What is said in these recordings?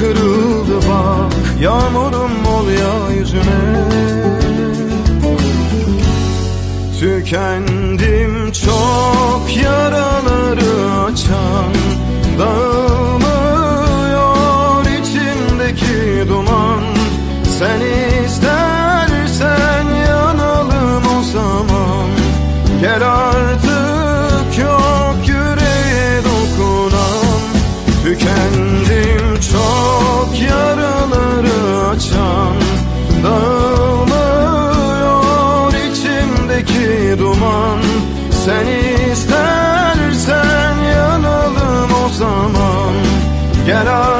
kırıldı bak Yağmurum ol ya yüzüne Tükendim çok yaraları açan Dağılmıyor içimdeki duman. Sen istersen yanalım o zaman. Gel artık yok yüreğe dokunan Tükendim Gel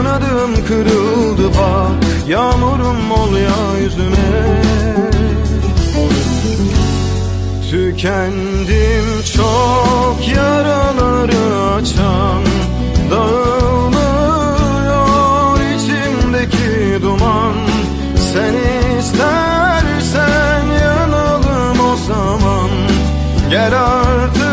Kanadım kırıldı bak Yağmurum ol ya yüzüme. Tükendim çok yaraları açan Dağılmıyor içimdeki duman. Sen istersen yanalım o zaman. Gel artık